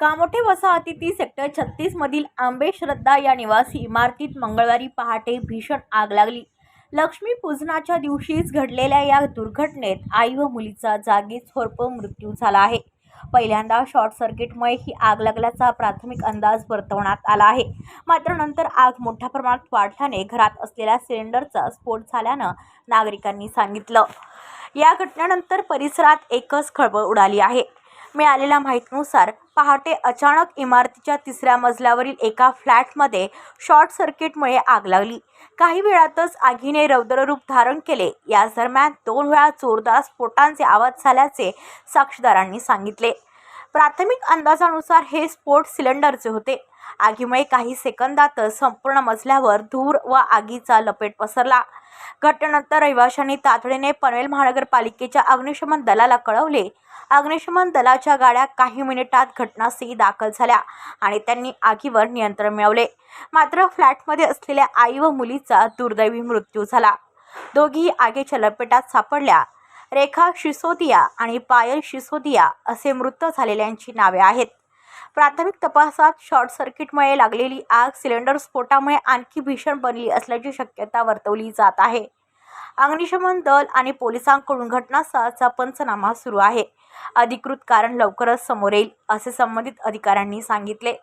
कामोठे वसाहतीतील सेक्टर छत्तीस मधील आंबे श्रद्धा या निवासी इमारतीत मंगळवारी पहाटे भीषण आग लागली. लक्ष्मी पूजनाच्या दिवशीच घडलेल्या या दुर्घटनेत आई व मुलीचा जागीच होरपळ मृत्यू झाला आहे. पहिल्यांदा शॉर्ट सर्किटमुळे ही आग लागल्याचा प्राथमिक अंदाज वर्तवण्यात आला आहे. मात्र नंतर आग मोठ्या प्रमाणात वाढल्याने घरात असलेल्या सिलेंडरचा स्फोट झाल्यानं नागरिकांनी सांगितलं. या घटनेनंतर परिसरात एकच खळबळ उडाली आहे. मिळालेल्या माहितीनुसार पहाटे अचानक इमारतीच्या तिसऱ्या मजल्यावरील एका फ्लॅटमध्ये शॉर्ट सर्किटमुळे आग लागली. काही वेळातच आगीने रौद्ररूप धारण केले. या दरम्यान दोन वेळा जोरदार स्फोटांचे आवाज झाल्याचे साक्षीदारांनी सांगितले. प्राथमिक अंदाजानुसार हे स्फोट सिलेंडरचे होते. आगीमुळे काही सेकंदातच संपूर्ण मजल्यावर धूर व आगीचा लपेट पसरला. घटनेनंतर रहिवाशांनी तातडीने पनवेल महानगरपालिकेच्या अग्निशमन दलाला कळवले. अग्निशमन दलाच्या गाड्या काही मिनिटात घटनास्थळी दाखल झाल्या आणि त्यांनी आगीवर नियंत्रण मिळवले. मात्र फ्लॅटमध्ये असलेल्या आई व मुलीचा दुर्दैवी मृत्यू झाला. दोघी आगीच्या लपेटात सापडल्या. रेखा शिसोदिया आणि पायल शिसोदिया असे मृत झालेल्यांची नावे आहेत. प्राथमिक तपासात शॉर्ट सर्किटमुळे लागलेली आग सिलेंडर स्फोटामुळे आणखी भीषण बनली असल्याची शक्यता वर्तवली जात आहे. अग्निशमन दल आणि पोलिसांकडून घटनास्थळाचा पंचनामा सुरू आहे. अधिकृत कारण लवकरच समोर येईल असे संबंधित अधिकाऱ्यांनी सांगितले.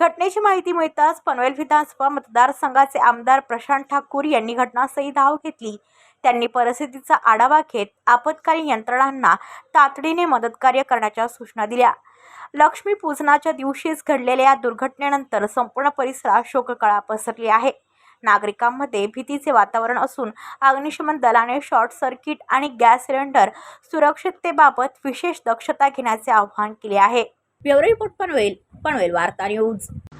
घटनेची माहिती मिळताच पनवेल विधानसभा मतदारसंघाचे आमदार प्रशांत ठाकूर यांनी घटनास्थळी धाव घेतली. त्यांनी परिस्थितीचा आढावा घेत आपत्कालीन यंत्रणांना तातडीने मदतकार्य करण्याच्या सूचना दिल्या. लक्ष्मी पूजनाच्या दिवशीच घडलेल्या या दुर्घटनेनंतर संपूर्ण परिसरात शोककळा पसरली आहे. नागरिकांमध्ये भीतीचे वातावरण असून अग्निशमन दलाने शॉर्ट सर्किट आणि गॅस सिलेंडर सुरक्षिततेबाबत विशेष दक्षता घेण्याचे आवाहन केले आहे. ब्युरो रिपोर्ट पनवेल पनवेल वार्ता न्यूज.